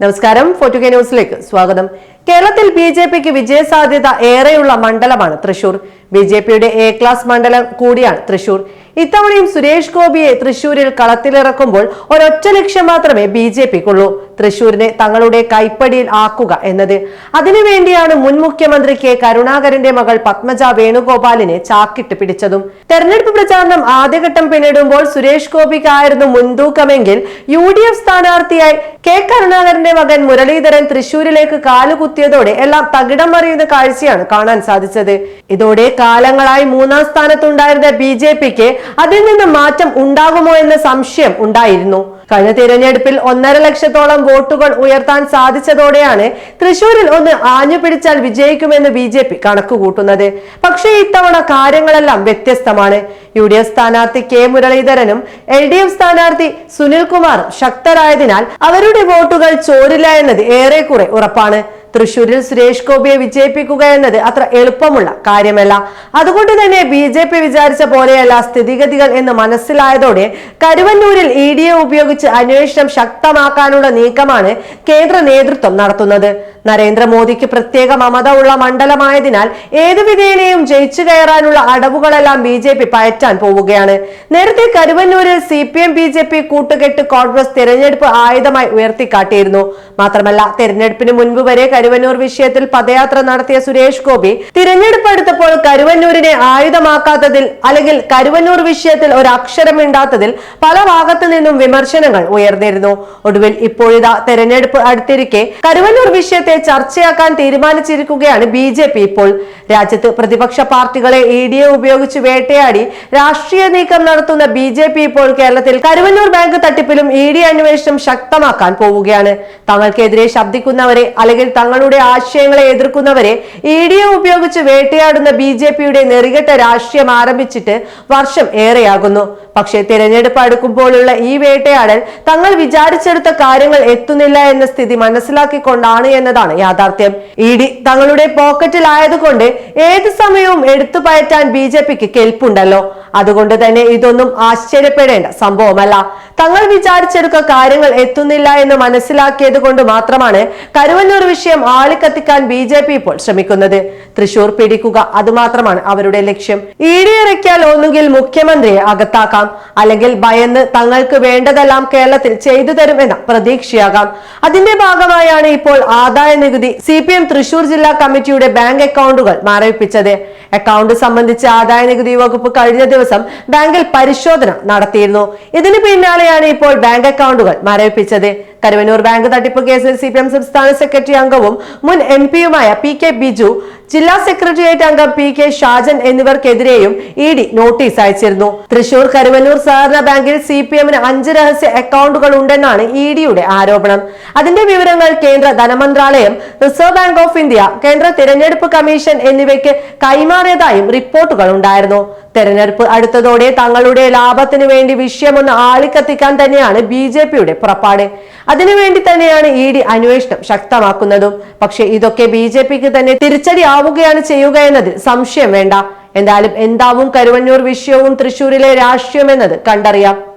നമസ്കാരം. ഫോർട്ടുകെ ന്യൂസിലേക്ക് സ്വാഗതം. കേരളത്തിൽ ബി ജെ പിക്ക് വിജയസാധ്യത ഏറെയുള്ള മണ്ഡലമാണ് തൃശൂർ. ബി ജെ പിയുടെ എ ക്ലാസ് മണ്ഡലം കൂടിയാണ് തൃശൂർ. ഇത്തവണയും സുരേഷ് ഗോപിയെ തൃശൂരിൽ കളത്തിലിറക്കുമ്പോൾ ഒരൊറ്റ ലക്ഷ്യം മാത്രമേ ബി ജെ പിക്കുള്ളൂ. തൃശൂരിനെ തങ്ങളുടെ കൈപ്പടിയിൽ ആക്കുക എന്നത്. അതിനുവേണ്ടിയാണ് മുൻ മുഖ്യമന്ത്രി കെ കരുണാകരന്റെ മകൾ പത്മജ വേണുഗോപാലിനെ ചാക്കിട്ട് പിടിച്ചതും. തെരഞ്ഞെടുപ്പ് പ്രചാരണം ആദ്യഘട്ടം പിന്നിടുമ്പോൾ സുരേഷ് ഗോപിക്കായിരുന്നു മുൻതൂക്കമെങ്കിൽ യു ഡി എഫ് സ്ഥാനാർത്ഥിയായി കെ കരുണാകരന്റെ മകൻ മുരളീധരൻ തൃശൂരിലേക്ക് കാലുകുത്തിയതോടെ എല്ലാം തകിടം മറിയുന്ന കാഴ്ചയാണ് കാണാൻ സാധിച്ചത്. ഇതോടെ കാലങ്ങളായി മൂന്നാം സ്ഥാനത്തുണ്ടായിരുന്ന ബി ജെ പിക്ക് അതിൽ നിന്ന് മാറ്റം ഉണ്ടാകുമോ എന്ന സംശയം ഉണ്ടായിരുന്നു. കഴിഞ്ഞ തിരഞ്ഞെടുപ്പിൽ ഒന്നര ലക്ഷത്തോളം വോട്ടുകൾ ഉയർത്താൻ സാധിച്ചതോടെയാണ് തൃശൂരിൽ ഒന്ന് ആഞ്ഞു പിടിച്ചാൽ വിജയിക്കുമെന്ന് ബി ജെ പി കണക്കുകൂട്ടുന്നത്. പക്ഷേ ഇത്തവണ കാര്യങ്ങളെല്ലാം വ്യത്യസ്തമാണ്. യു ഡി എഫ് സ്ഥാനാർത്ഥി കെ മുരളീധരനും എൽ ഡി എഫ് സ്ഥാനാർത്ഥി സുനിൽകുമാറും ശക്തരായതിനാൽ അവരുടെ വോട്ടുകൾ ചോരില്ല എന്നത് ഏറെക്കുറെ ഉറപ്പാണ്. തൃശൂരിൽ സുരേഷ് ഗോപിയെ വിജയിപ്പിക്കുക എന്നത് അത്ര എളുപ്പമുള്ള കാര്യമല്ല. അതുകൊണ്ട് തന്നെ ബി ജെ പി വിചാരിച്ച പോലെയല്ല സ്ഥിതിഗതികൾ എന്ന് മനസ്സിലായതോടെ കരുവന്നൂരിൽ ഇ ഡി എ ഉപയോഗിച്ച് അന്വേഷണം ശക്തമാക്കാനുള്ള നീക്കമാണ് കേന്ദ്ര നേതൃത്വം നടത്തുന്നത്. നരേന്ദ്രമോദിക്ക് പ്രത്യേക മമത ഉള്ള മണ്ഡലമായതിനാൽ ഏതു വിധേനയും ജയിച്ചു കയറാനുള്ള അടവുകളെല്ലാം ബി ജെ പി പയറ്റാൻ പോവുകയാണ്. നേരത്തെ കരുവന്നൂരിൽ C P M B J P കൂട്ടുകെട്ട് കോൺഗ്രസ് തെരഞ്ഞെടുപ്പ് ആയുധമായി ഉയർത്തിക്കാട്ടിയിരുന്നു. മാത്രമല്ല തെരഞ്ഞെടുപ്പിന് മുൻപ് വരെ കരുവന്നൂർ വിഷയത്തിൽ പദയാത്ര നടത്തിയ സുരേഷ് ഗോപി തിരഞ്ഞെടുപ്പ് എടുത്തപ്പോൾ കരുവന്നൂരിനെ ആയുധമാക്കാത്തതിൽ അല്ലെങ്കിൽ കരുവന്നൂർ വിഷയത്തിൽ ഒരു അക്ഷരമിണ്ടാത്തതിൽ പല ഭാഗത്തു നിന്നും വിമർശനങ്ങൾ ഉയർന്നിരുന്നു. ഒടുവിൽ ഇപ്പോഴിതാ തെരഞ്ഞെടുപ്പ് അടുത്തിരിക്കെ കരുവന്നൂർ വിഷയത്തെ ചർച്ചയാക്കാൻ തീരുമാനിച്ചിരിക്കുകയാണ് ബി ഇപ്പോൾ. രാജ്യത്ത് പ്രതിപക്ഷ പാർട്ടികളെ ഇ ഡി എ ഉപയോഗിച്ച് വേട്ടയാടി രാഷ്ട്രീയ നീക്കം നടത്തുന്ന ബി ഇപ്പോൾ കേരളത്തിൽ കരുവന്നൂർ ബാങ്ക് തട്ടിപ്പിലും ഇ ഡി അന്വേഷണം ശക്തമാക്കാൻ പോവുകയാണ്. തങ്ങൾക്കെതിരെ ശബ്ദിക്കുന്നവരെ അല്ലെങ്കിൽ തങ്ങളുടെ ആശയങ്ങളെ എതിർക്കുന്നവരെ ഇ ഡി എ ഉപയോഗിച്ച് വേട്ടയാടുന്ന ബി ജെ പിയുടെ നെറികെട്ട രാഷ്ട്രീയം ആരംഭിച്ചിട്ട് വർഷം ഏറെയാകുന്നു. പക്ഷേ തിരഞ്ഞെടുപ്പ് അടുക്കുമ്പോഴുള്ള ഈ വേട്ടയാടൽ തങ്ങൾ വിചാരിച്ചെടുത്ത കാര്യങ്ങൾ എത്തുന്നില്ല എന്ന സ്ഥിതി മനസ്സിലാക്കിക്കൊണ്ടാണ് എന്നതാണ് യാഥാർത്ഥ്യം. ഇ ഡി തങ്ങളുടെ പോക്കറ്റിലായതുകൊണ്ട് ഏത് സമയവും എടുത്തു പയറ്റാൻ ബി ജെ പിക്ക് കെൽപ്പുണ്ടല്ലോ. അതുകൊണ്ട് തന്നെ ഇതൊന്നും ആശ്ചര്യപ്പെടേണ്ട സംഭവമല്ല. തങ്ങൾ വിചാരിച്ചെടുക്ക കാര്യങ്ങൾ എത്തുന്നില്ല എന്ന് മനസ്സിലാക്കിയത് കൊണ്ട് മാത്രമാണ് കരുവന്നൂർ വിഷയം ആളിക്കത്തിക്കാൻ ബി ജെ പി ഇപ്പോൾ ശ്രമിക്കുന്നത്. തൃശൂർ പിടിക്കുക അതുമാത്രമാണ് അവരുടെ ലക്ഷ്യം. ഈടിയിറക്കിയാൽ ഒന്നുകിൽ മുഖ്യമന്ത്രിയെ അകത്താക്കാം അല്ലെങ്കിൽ ഭയന്ന് തങ്ങൾക്ക് വേണ്ടതെല്ലാം കേരളത്തിൽ ചെയ്തു തരുമെന്ന പ്രതീക്ഷയാകാം. അതിന്റെ ഭാഗമായാണ് ഇപ്പോൾ ആദായ നികുതി സി പി എം തൃശൂർ ജില്ലാ കമ്മിറ്റിയുടെ ബാങ്ക് അക്കൗണ്ടുകൾ മരവിപ്പിച്ചത് അക്കൗണ്ട് സംബന്ധിച്ച് ആദായ നികുതി വകുപ്പ് കഴിഞ്ഞ ദിവസം ബാങ്കിൽ പരിശോധന നടത്തിയിരുന്നു. ഇതിനു പിന്നാലെയാണ് ഇപ്പോൾ ബാങ്ക് അക്കൗണ്ടുകൾ മരവിപ്പിച്ചത്. കരുവന്നൂർ ബാങ്ക് തട്ടിപ്പ് കേസിൽ സി പി എം സംസ്ഥാന സെക്രട്ടറി അംഗവും മുൻ എം പിയുമായ പി കെ ബിജു ജില്ലാ സെക്രട്ടേറിയറ്റ് അംഗം പി കെ ഷാജൻ എന്നിവർക്കെതിരെയും ഇ ഡി നോട്ടീസ് അയച്ചിരുന്നു. തൃശൂർ കരുവന്നൂർ സഹകരണ ബാങ്കിൽ സി പി എമ്മിന് അഞ്ച് രഹസ്യ അക്കൗണ്ടുകൾ ഉണ്ടെന്നാണ് ഇ ഡിയുടെ ആരോപണം. അതിന്റെ വിവരങ്ങൾ കേന്ദ്ര ധനമന്ത്രാലയം റിസർവ് ബാങ്ക് ഓഫ് ഇന്ത്യ കേന്ദ്ര തിരഞ്ഞെടുപ്പ് കമ്മീഷൻ എന്നിവയ്ക്ക് കൈമാറിയതായും റിപ്പോർട്ടുകൾ ഉണ്ടായിരുന്നു. തെരഞ്ഞെടുപ്പ് അടുത്തതോടെ തങ്ങളുടെ ലാഭത്തിനു വേണ്ടി വിഷയമൊന്ന് ആളിക്കത്തിക്കാൻ തന്നെയാണ് ബി ജെ പിയുടെ പുറപ്പാട്. അതിനുവേണ്ടി തന്നെയാണ് ഇ ഡി അന്വേഷണം ശക്തമാക്കുന്നതും. പക്ഷെ ഇതൊക്കെ ബി ജെ പിക്ക് തന്നെ തിരിച്ചടി ആവുകയാണ് ചെയ്യുക എന്നതിൽ സംശയം വേണ്ട. എന്തായാലും എന്താവും കരുവന്നൂർ വിഷയവും തൃശൂരിലെ രാഷ്ട്രീയം എന്നത് കണ്ടറിയാം.